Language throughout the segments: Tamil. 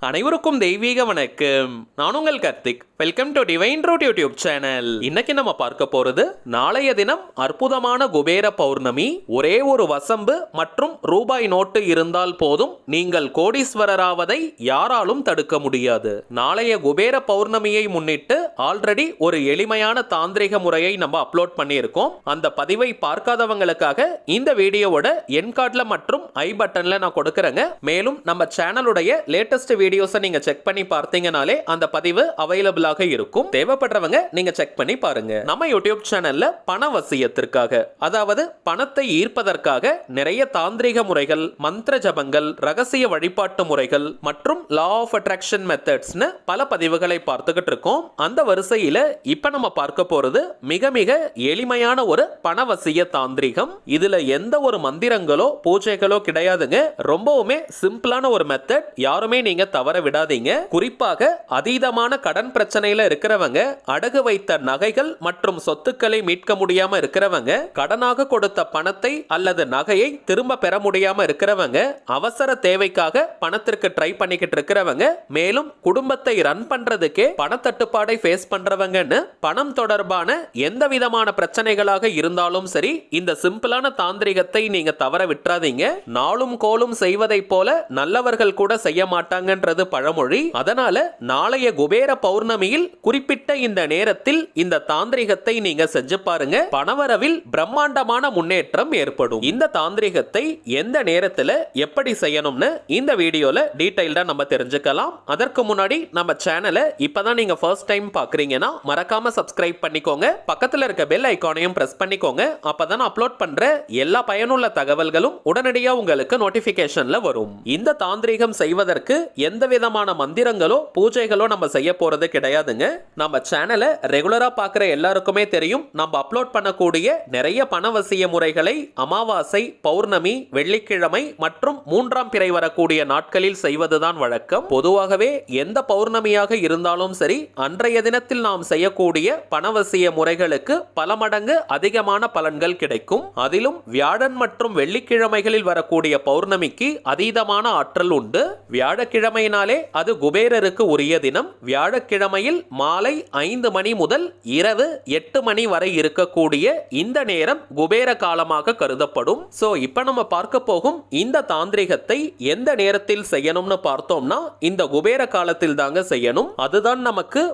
அனைவருக்கும் தெய்வீக வணக்கம். நான் உங்கள் Karthik. Welcome to divine road YouTube channel இன்னைக்கு நம்ம பார்க்க போறது நாளைய தினம் அற்புதமான குபேர பௌர்ணமி. ஒரே ஒரு வசம்பு மற்றும் ரூபாய் நோட்டு இருந்தால் போதும் நீங்கள் கோடீஸ்வரராவதை யாராலும் தடுக்க முடியாது. நாளைய குபேர பௌர்ணமியை முன்னிட்டு ஆல்ரெடி ஒரு எளிமையான தாந்திரிக முறையை நம்ம அப்லோட் பண்ணியிருக்கோம். அந்த பதிவை பார்க்காதவங்களுக்காக இந்த வீடியோவோட என் மற்றும் ஐ பட்டன்ல நான் கொடுக்கறேங்க. மேலும் நம்ம சேனலுடைய லேட்டஸ்ட் வீடியோஸை நீங்க செக் பண்ணி பார்த்தீங்கனாலே அந்த பதிவு அவைலபிளாக இருக்கும். தேவைப்படுறவங்க நீங்க செக் பண்ணி பாருங்க. நம்ம யூடியூப் சேனல்ல பண வசியத்திற்காக அதாவது பணத்தை ஈர்ப்பதற்காக நிறைய தாந்திரிக முறைகள் மந்திர ஜபங்கள் ரகசிய வழிபாட்டு முறைகள் மற்றும் லா ஆஃப் அட்ராக்ஷன் மெத்தட்ஸ்னு பல பதிவுகளை பார்த்துக்கிட்டு இருக்கோம். அந்த வரிசையில இப்ப நம்ம பார்க்க போறது மிக மிக எளிமையான ஒரு பணவசிய தாந்திரிகம். இதுல எந்த ஒரு மந்திரங்களோ பூஜைகளோ கிடையாதுங்க. ரொம்பவுமே சிம்பிளான ஒரு மெத்தட் யாருமே நீங்க தவற விடாதீங்க. குறிப்பாக அதீதமான கடன் பிரச்சனையில இருக்கிறவங்க அடகு வைத்த நகைகள் மற்றும் சொத்துக்களை மீட்க முடியாம இருக்கிறவங்க கடனாக கொடுத்த பணத்தை அல்லது நகையை திரும்ப பெற முடியாம இருக்கிறவங்க அவசர தேவைக்காக பணத்திற்கு ட்ரை பண்ணிக்கிட்டு இருக்கிறவங்க மேலும் குடும்பத்தை ரன் பண்றதுக்கே பணத்தட்டுப்பாடை ஃபேஸ் பண்றவங்கன்னு பணம் தொடர்பான எந்த விதமான பிரச்சனைகளாக இருந்தாலும் சரி இந்த சிம்பிளான தாந்திரிகத்தை நீங்க தவற விட்டுறாதீங்க. நாளும் கோலும் செய்வதைப் போல நல்லவர்கள் கூட செய்ய மாட்டாங்கன்றது பழமொழி. அதனால நாளைய குபேர பௌர்ணமியில் குறிப்பிட்ட இந்த நேரத்தில் இந்த தாந்திரிகத்தை நீங்க செஞ்சு பாருங்க. பணவரவில் பிரம்மாண்டமான முன்னேற்றம் ஏற்படும். இந்த தாந்திரிகத்தை எந்த நேரத்துல எப்படி செய்யணும்னு இந்த வீடியோல டீடைல்டா நம்ம தெரிஞ்சுக்கலாம். அதற்கு முன்னாடி நம்ம சேனலை இப்பதான் நீங்க ஃபர்ஸ்ட் டைம் பார்க்குறீங்கன்னா மறக்காம சப்ஸ்கிரைப் பண்ணிக்கோங்க. பக்கத்துல இருக்க பெல் ஐகானையும் ப்ரெஸ் பண்ணிக்கோங்க. அப்பதான் அப்லோட் பண்ற எல்லா பயனுள்ள தகவல்களும் உடனடியா உங்களுக்கு நோட்டிஃபிகேஷனில் வரும். இந்த தாந்திரிகம் செய்வதற்கு எந்த விதமான மந்திரங்களோ பூஜைகளோ நம்ம செய்ய போறது கிடையாதுங்க. நம்ம சேனலை ரெகுலராக பார்க்குற எல்லாருக்குமே தெரியும். நம்ம அப்லோட் பண்ணக்கூடிய நிறைய பணவசிய முறைகளை அமாவாசை பௌர்ணமி வெள்ளிக்கிழமை மற்றும் மூன்றாம் பிறை வரக்கூடிய நாட்களில் செய்வதுதான் வழக்கம். பொதுவாகவே எந்த பௌர்ணமியாக இருந்தாலும் சரி அன்றைய தினத்தில் நாம் செய்யக்கூடிய பணவசிய முறைகளுக்கு பல மடங்கு அதிகமான பலன்கள் கிடைக்கும். அதிலும் வியாழன் மற்றும் வெள்ளிக்கிழமைகளில் வரக்கூடிய பௌர்ணமிக்கு அதீதமான ஆற்றல் உண்டு. வியாழக்கிழமையினாலே அது குபேரருக்கு உரிய தினம். வியாழக்கிழமையில் மாலை ஐந்து மணி முதல் இரவு எட்டு மணி வரை இருக்கக்கூடிய இந்த நேரம் குபேர காலமாக கருதப்படும். சோ இப்ப நம்ம பார்க்க போகும் இந்த தாந்திரிகத்தை எந்த நேரத்தில் செய்யணும்னு பார்த்தோம்னா இந்த குபேர காலத்தில் தாங்க செய்யணும். அதுதான் நமக்கு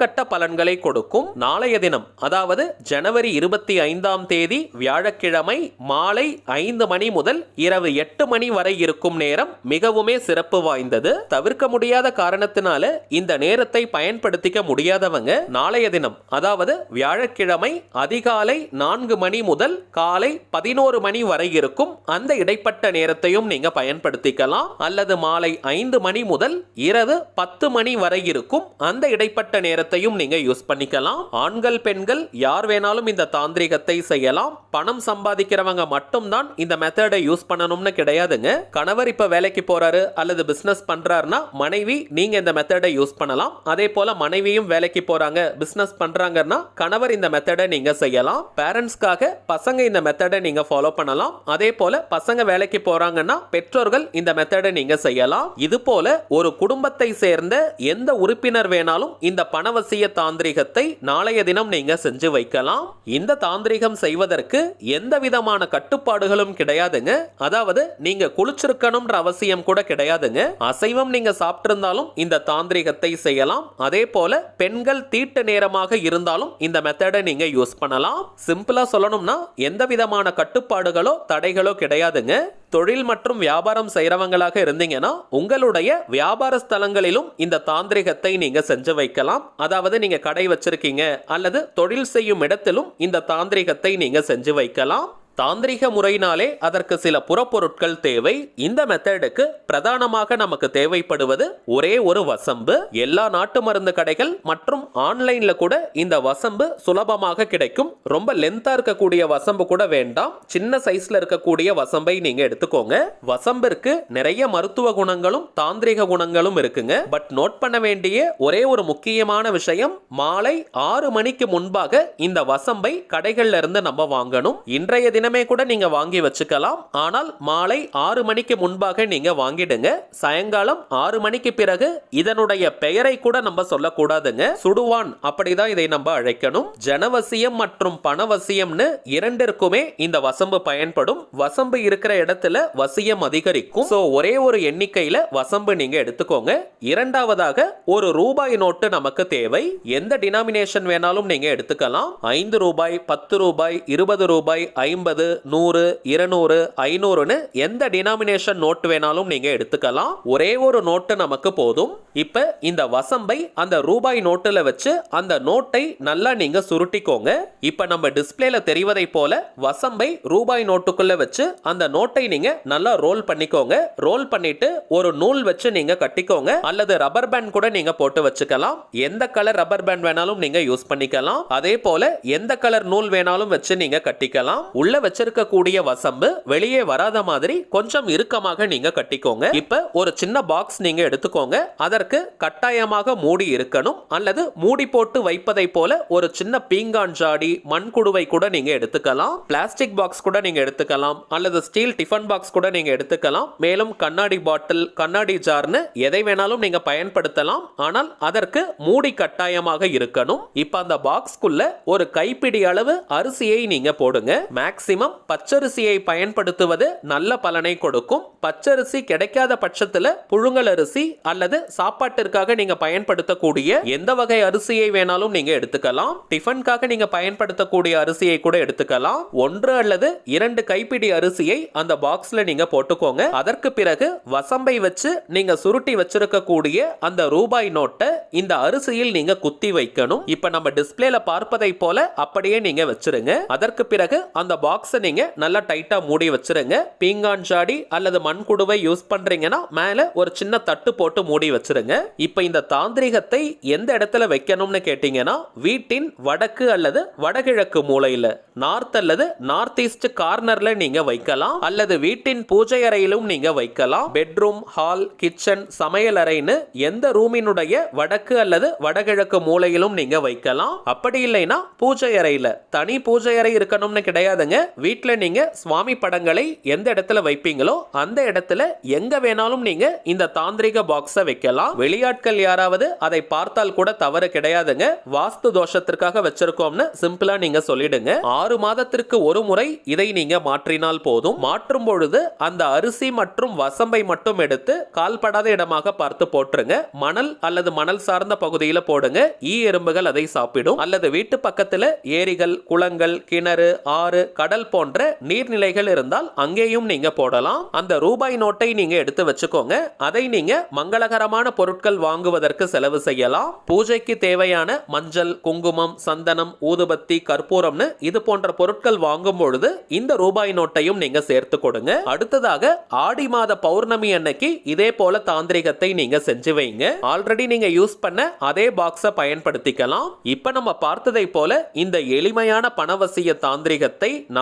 உச்சக்கட்ட பலன்களை கொடுக்கும் நாளைய தினம் அதாவது ஜனவரி இருபத்தி ஐந்தாம் தேதி வியாழக்கிழமை மாலை ஐந்து மணி முதல் இரவு எட்டு மணி வரை இருக்கும் நேரம் மிகவுமே சிறப்பு வாய்ந்தது. தவிர்க்க முடியாத காரணத்தினால இந்த நேரத்தை பயன்படுத்திக்க முடியாதவங்க நாளைய தினம் அதாவது வியாழக்கிழமை அதிகாலை நான்கு மணி முதல் காலை பதினோரு மணி வரை இருக்கும் அந்த இடைப்பட்ட நேரத்தையும் நீங்க பயன்படுத்திக்கலாம். அல்லது மாலை ஐந்து மணி முதல் இரவு பத்து மணி வரை இருக்கும் அந்த இடைப்பட்ட தாந்திரிகத்தையும் நீங்க யூஸ் பண்ணிக்கலாம். ஆண்கள் பெண்கள் யார் வேணாலும் இந்த தாந்திரிகத்தை செய்யலாம். பணம் சம்பாதிக்கிறவங்க மட்டும்தான் இந்த மெத்தடை யூஸ் பண்ணணும்னு கிடையாதுங்க. கணவர் இப்ப வேலைக்கு போறாரு அல்லது பிசினஸ் பண்றாருன்னா மனைவி நீங்க இந்த மெத்தடை யூஸ் பண்ணலாம். அதே போல மனைவியும் வேலைக்கு போறாங்க பிசினஸ் பண்றாங்கன்னா கணவர் இந்த மெத்தடை நீங்க செய்யலாம். பேரண்ட்ஸ்க்காக பசங்க இந்த மெத்தடை நீங்க ஃபாலோ பண்ணலாம். அதே போல பசங்க வேலைக்கு போறாங்கன்னா பெற்றோர்கள் இந்த மெத்தடை நீங்க செய்யலாம். இது போல ஒரு குடும்பத்தை சேர்ந்த எந்த உறுப்பினர் வேணாலும் இந்த அத்தியாவசிய தாந்திரிகத்தை நாளைய தினம் நீங்க செஞ்சு வைக்கலாம். இந்த தாந்திரிகம் செய்வதற்கு எந்த விதமான கட்டுப்பாடுகளும் கிடையாதுங்க. அதாவது நீங்க குளிச்சிருக்கணும்ன்ற அவசியம் கூட கிடையாதுங்க. அசைவம் நீங்க சாப்பிட்டிருந்தாலும் இந்த தாந்திரிகத்தை செய்யலாம். அதே போல பெண்கள் தீட்டு நேரமாக இருந்தாலும் இந்த மெத்தடை நீங்க யூஸ் பண்ணலாம். சிம்பிளா சொல்லணும்னா எந்த விதமான கட்டுப்பாடுகளோ தடைகளோ கிடையாதுங்க. தொழில் மற்றும் வியாபாரம் செய்கிறவங்களாக இருந்தீங்கன்னா உங்களுடைய வியாபார ஸ்தலங்களிலும் இந்த தாந்திரிகத்தை நீங்கள் செஞ்சு வைக்கலாம். அதாவது நீங்கள் கடை வச்சிருக்கீங்க அல்லது தொழில் செய்யும் இடத்திலும் இந்த தாந்திரிகத்தை நீங்கள் செஞ்சு வைக்கலாம். தாந்திரிக முறையினாலே அதற்கு சில புறப்பொருட்கள் தேவை. இந்த மெத்தடுக்கு பிரதானமாக நமக்கு தேவைப்படுவது ஒரே ஒரு வசம்பு. எல்லா நாட்டு மருந்து கடைகள் மற்றும் ஆன்லைன்ல கூட இந்த வசம்பு சுலபமாக கிடைக்கும். ரொம்ப லென்த்தா இருக்கக்கூடிய வசம்பு கூட வேண்டாம். சின்ன சைஸ்ல இருக்கக்கூடிய வசம்பை நீங்க எடுத்துக்கோங்க. வசம்பிற்கு நிறைய மருத்துவ குணங்களும் தாந்திரிக குணங்களும் இருக்குங்க. பட் நோட் பண்ண வேண்டிய ஒரே ஒரு முக்கியமான விஷயம் மாலை ஆறு மணிக்கு முன்பாக இந்த வசம்பை கடைகள்ல இருந்து நம்ம வாங்கணும். இன்றைய தினமே கூட நீங்கள் வாங்கி வச்சுக்கலாம். ஆனால் மாலை ஆறு மணிக்கு முன்பாக நீங்க வாங்கிடுங்க. சாயங்காலம் ஆறு மணிக்கு பிறகு இதனுடைய பெயரை கூட நம்ம சொல்லக்கூடாதுங்க. சுடுவான் அப்படிதான் இதை நம்ம அழைக்கணும். ஜனவசியம் மற்றும் பணவசியம்னு இரண்டிற்குமே இந்த வசம்பு பயன்படும். வசம்பு இருக்கிற இடத்துல வசியம் அதிகரிக்கும். ஸோ ஒரே ஒரு எண்ணிக்கையில வசம்பு நீங்க எடுத்துக்கோங்க. இரண்டாவதாக ஒரு ரூபாய் நோட்டு நமக்கு தேவை. எந்த டினாமினேஷன் வேணாலும் நீங்க எடுத்துக்கலாம். ஐந்து ரூபாய் பத்து ரூபாய் இருபது ரூபாய் ஐம்பது நூறு இருநூறு ஐநூறுன்னு எந்த டினாமினேஷன் நோட்டு வேணாலும் நீங்க எடுத்துக்கலாம். ஒரே ஒரு நோட்டு நமக்கு போதும். இப்ப இந்த வசம்பை அந்த ரூபாய் நோட்டுல வச்சு அந்த நோட்டை நல்லா நீங்க சுருட்டிக்கோங்க. இப்ப நம்ம டிஸ்பிளேல தெரிவதை போல வசம்பை ரூபாய் நோட்டுக்குள்ள வச்சு அந்த நோட்டை நீங்க நல்லா ரோல் பண்ணிக்கோங்க. ரோல் பண்ணிட்டு ஒரு நூல் வச்சு நீங்க கட்டிக்கோங்க. அல்லது ரப்பர் பேண்ட் கூட நீங்க போட்டு வச்சுக்கலாம். எந்த கலர் ரப்பர் பேண்ட் வேணாலும் நீங்க யூஸ் பண்ணிக்கலாம். அதே போல எந்த கலர் நூல் வேணாலும் வச்சு நீங்க கட்டிக்கலாம். உள்ள வச்சிருக்கக்கூடிய வசம்பு வெளியே வராத மாதிரி கொஞ்சம் இறுக்கமாக நீங்க கட்டிக்கோங்க. இப்ப ஒரு சின்ன பாக்ஸ் நீங்க எடுத்துக்கோங்க. அதற்கு கட்டாயமாக மூடி இருக்கணும். அல்லது மூடி போட்டு வைப்பதை போல ஒரு சின்ன பீங்கான் ஜாடி மண்குடுவை கூட நீங்க எடுத்துக்கலாம். பிளாஸ்டிக் பாக்ஸ் கூட நீங்க எடுத்துக்கலாம். அல்லது ஸ்டீல் டிஃபன் பாக்ஸ் கூட நீங்க எடுத்துக்கலாம். மேலும் கண்ணாடி பாட்டில் கண்ணாடி ஜார்னு எதை வேணாலும் நீங்க பயன்படுத்தலாம். ஆனால் அதற்கு மூடி கட்டாயமாக இருக்கணும். இப்ப அந்த பாக்ஸ்க்குள்ள ஒரு கைப்பிடி அளவு அரிசியை நீங்க போடுங்க. மேக்ஸ் மேக்சிமம் பச்சரிசியை பயன்படுத்துவது நல்ல பலனை கொடுக்கும். பச்சரிசி கிடைக்காத பட்சத்துல புழுங்கல் அரிசி அல்லது சாப்பாட்டிற்காக நீங்க பயன்படுத்தக்கூடிய எந்த வகை அரிசியை வேணாலும் நீங்க எடுத்துக்கலாம். டிஃபனுக்காக நீங்க பயன்படுத்தக்கூடிய அரிசியை கூட எடுத்துக்கலாம். ஒன்று அல்லது இரண்டு கைப்பிடி அரிசியை அந்த பாக்ஸ்ல நீங்க போட்டுக்கோங்க. அதற்கு பிறகு வசம்பை வச்சு நீங்க சுருட்டி வச்சிருக்கக்கூடிய அந்த ரூபாய் நோட்டை இந்த அரிசியில் நீங்க குத்தி வைக்கணும். இப்ப நம்ம டிஸ்பிளேல பார்ப்பதை போல அப்படியே நீங்க வச்சிருங்க. அதற்கு பிறகு அந்த பாக்ஸ் நீங்க நல்லா டைட்டாக மூடி வச்சிருங்க. பீங்கான் ஜாடி அல்லது மண் குடுவை யூஸ் பண்ணுறீங்கன்னா மேலே ஒரு சின்ன தட்டு போட்டு மூடி வச்சிருங்க. இப்போ இந்த தாந்திரிகத்தை எந்த இடத்துல வைக்கணும்னு கேட்டிங்கன்னா வீட்டின் வடக்கு அல்லது வடகிழக்கு மூலையில் நார்த் அல்லது நார்த் ஈஸ்ட் கார்னரில் நீங்கள் வைக்கலாம். அல்லது வீட்டின் பூஜை அறையிலும் நீங்கள் வைக்கலாம். பெட்ரூம் ஹால் கிச்சன் சமையல் அறைன்னு எந்த ரூமினுடைய வடக்கு அல்லது வடகிழக்கு மூலையிலும் நீங்க வைக்கலாம். அப்படி இல்லைன்னா பூஜை அறையில தனி பூஜை அறை இருக்கணும்னு கிடையாதுங்க. வீட்டில் நீங்கள் சுவாமி படங்களை எந்த இடத்துல வைப்பீங்களோ அந்த இடத்துல எங்க வேணாலும் நீங்க இந்த தாந்திரிக பாக்ஸை வைக்கலாம். வெளியாட்கள் யாராவது அதை பார்த்தால் கூட தவறு கிடையாதுங்க. வாஸ்து தோஷத்திற்காக வச்சிருக்கோம்னு சிம்பிளா நீங்க சொல்லிடுங்க. ஆறு மாதத்திற்கு ஒரு முறை இதை நீங்க மாற்றினால் போதும். மாற்றும் பொழுது அந்த அரிசி மற்றும் வசம்பை மட்டும் எடுத்து கால்படாத இடமாக பார்த்து போட்டுருங்க மணல் அல்லது மணல் சார்ந்த பகுதியில் போடுங்க. ஈ எறும்புகள் அதை சாப்பிடும். அல்லது வீட்டு பக்கத்துல ஏரிகள் குளங்கள் கிணறு ஆறு கடல் போன்ற நீர்நிலைகள் இருந்தால் அங்கேயும் நீங்க போடலாம். அந்த ரூபாய் நோட்டை நீங்க எடுத்து வச்சுக்கோங்க. அதை நீங்க மங்களகரமான பொருட்கள் வாங்குவதற்கு செலவு செய்யலாம். பூஜைக்கு தேவையான மஞ்சள் குங்குமம் சந்தனம் ஊதுபத்தி கற்பூரம்னு இது போன்ற பொருட்கள் வாங்கும் பொழுது இந்த ரூபாய் நோட்டையும் நீங்க சேர்த்து கொடுங்க. அடுத்ததாக ஆடி மாத பௌர்ணமி அன்னைக்கு இதே போல தாந்திரிகத்தை நீங்க செஞ்சு வைங்க. ஆல்ரெடி நீங்க யூஸ் பண்ண அதே பாக்ஸை பயன்படுத்திக்கலாம். இப்ப நம்ம பார்த்ததை போல இந்த எளிமையான பணவசிய தாந்திரிகத்தை